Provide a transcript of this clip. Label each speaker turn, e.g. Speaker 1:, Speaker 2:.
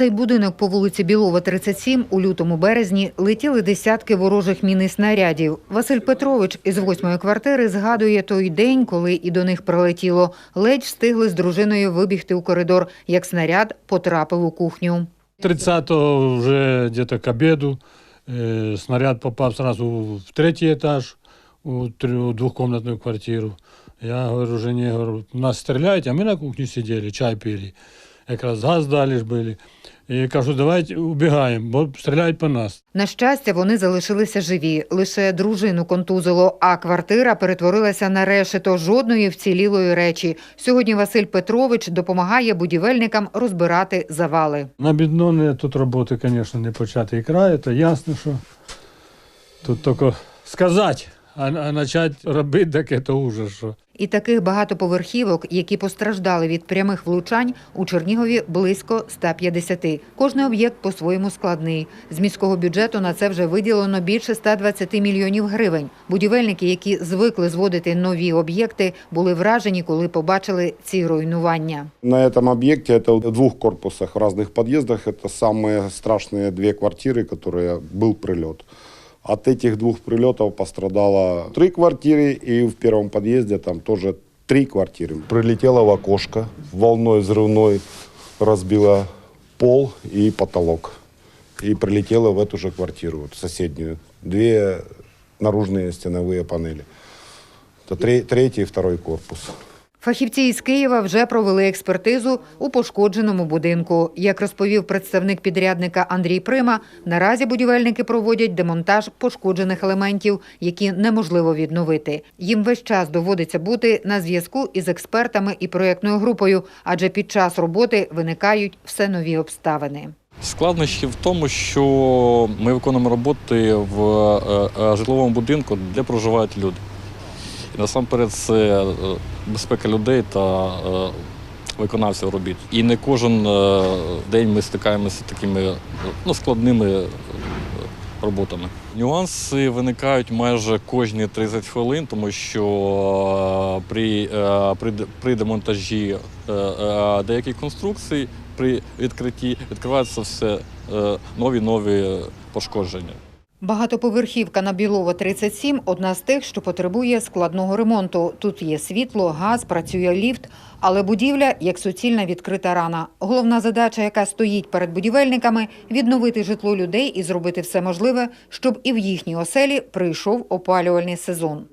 Speaker 1: цей будинок по вулиці Білова, 37 у лютому березні летіли десятки ворожих мін і снарядів. Василь Петрович із восьмої квартири згадує той день, коли і до них прилетіло. Ледь встигли з дружиною вибігти у коридор, як снаряд потрапив у кухню.
Speaker 2: 30-го уже где-то к обеду э, снаряд попал сразу в третий этаж, у трё- двухкомнатную квартиру. Я говорю жене, говорю, нас стреляют, а мы на кухне сидели, чай пили. Якраз газ дали ж были. И кажу, давайте убегаем, бо стреляют по нас.
Speaker 1: На щастя, вони залишилися живі. Лише дружину контузило, а квартира перетворилася на решето жодної вцілілої речі. Сьогодні Василь Петрович допомагає будівельникам розбирати завали.
Speaker 2: На бідноне тут роботи, конечно, не початий край, це ясно, що тут тільки сказати, а, а почати робити, так це ужас. Що.
Speaker 1: І таких багатоповерхівок, які постраждали від прямих влучань, у Чернігові близько 150. Кожний об'єкт по-своєму складний. З міського бюджету на це вже виділено більше 120 мільйонів гривень. Будівельники, які звикли зводити нові об'єкти, були вражені, коли побачили ці руйнування.
Speaker 3: На этом объекте, это в двух корпусах, в разных подъездах, это самые страшные две квартиры, которые был прилет. От этих двух прилетов пострадало три квартиры, и в первом подъезде там тоже три квартиры. Прилетело в окошко, волной взрывной разбило пол и потолок. И прилетело в эту же квартиру, вот соседнюю. Две наружные стеновые панели. Это тре- третий и второй корпус.
Speaker 1: Фахівці із Києва вже провели експертизу у пошкодженому будинку. Як розповів представник підрядника Андрій Прима, наразі будівельники проводять демонтаж пошкоджених елементів, які неможливо відновити. Їм весь час доводиться бути на зв'язку із експертами і проєктною групою, адже під час роботи виникають все нові обставини.
Speaker 4: Складнощі в тому, що ми виконуємо роботи в е, е, житловому будинку, де проживають люди. Насамперед це е, безпека людей та е, виконавців робіт. І не кожен е, день ми стикаємося з такими ну, складними роботами. Нюанси виникають майже кожні 30 хвилин, тому що при, при, при демонтажі деяких конструкцій, при відкритті відкриваються все нові нові пошкодження.
Speaker 1: Багатоповерхівка на Білова 37 – одна з тих, що потребує складного ремонту. Тут є світло, газ, працює ліфт, але будівля як суцільна відкрита рана. Головна задача, яка стоїть перед будівельниками – відновити житло людей і зробити все можливе, щоб і в їхній оселі прийшов опалювальний сезон.